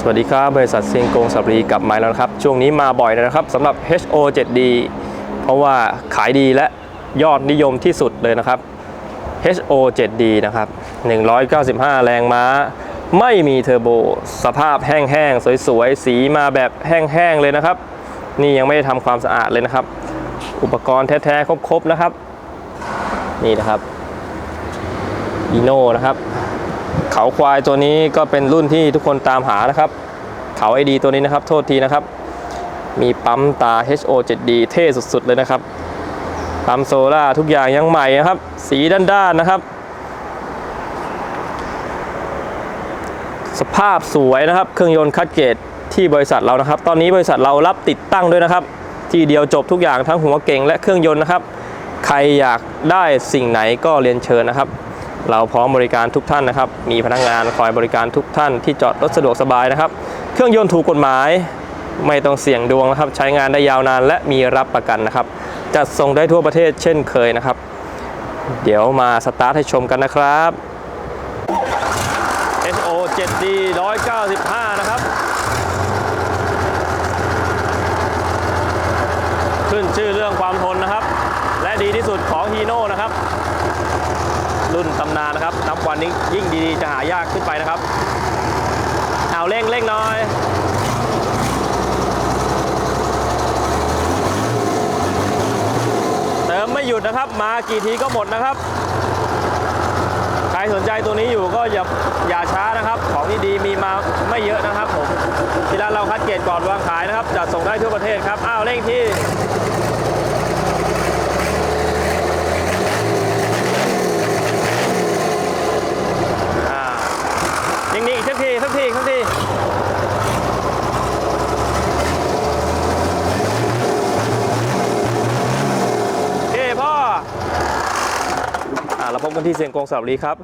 สวัสดีครับบริษัทเซียงกงสับรีกลับมาแล้วนะครับ ช่วงนี้มาบ่อยเลยนะครับสำหรับ HO7D เพราะว่าขายดีและยอดนิยมที่สุดเลยนะครับ HO7D นะครับ 195 แรงม้า ไม่มีเทอร์โบ สภาพแห้งๆ สวยๆ สีมาแบบแห้งๆ เลยนะครับ นี่ยังไม่ได้ทำความสะอาดเลยนะครับ อุปกรณ์แท้ๆ ครบๆ นะครับ นี่นะครับอีโน่นะครับ เขาควายตัวนี้ก็เป็นรุ่นที่ทุกคนตามหานะครับ เขาไอดีตัวนี้นะครับ โทษทีนะครับ มีปั๊มตา HO7D เท่สุดๆเลยนะครับ ปั๊มโซล่าทุกอย่างยังใหม่นะครับ สีด้านๆนะครับ สภาพสวยนะครับ เครื่องยนต์คัดเกรดที่บริษัทเรานะครับ ตอนนี้บริษัทเรารับติดตั้งด้วยนะครับ ที่เดียวจบทุกอย่างทั้งหัวเก่งและเครื่องยนต์นะครับ ใครอยากได้สิ่งไหนก็เรียนเชิญนะครับ เราพร้อมบริการทุกท่านนะครับ มีพนักงานคอยบริการทุกท่านที่จอดรถสะดวกสบายนะครับ เครื่องยนต์ถูกกฎหมาย ไม่ต้องเสี่ยงดวงนะครับ ใช้งานได้ยาวนานและมีรับประกันนะครับ จัดส่งได้ทั่วประเทศเช่นเคยนะครับ เดี๋ยวมาสตาร์ทให้ชมกันนะครับ SO 7D 195 นะครับ ขึ้นชื่อเรื่องความทนนะครับ และดีที่สุดของฮีโน่นะครับ รุ่นตำนานนะครับ นับวันนี้ยิ่งดีๆจะหายากขึ้นไปนะครับ เอาเร่งเร่งหน่อยเติมไม่หยุดนะครับ มากี่ทีก็หมดนะครับ ใครสนใจตัวนี้อยู่ก็อย่าอย่าช้านะครับ ของที่ดีมีมาไม่เยอะนะครับผมที่ร้านเราคัดเกรดก่อนวางขายนะครับจัดส่งได้ทั่วประเทศครับ อ้าวเร่งที่ อ่านิ่งๆอีกสักทีสักทีสักทีโอ เราพบกันที่เสียงกงสระบุรีครับ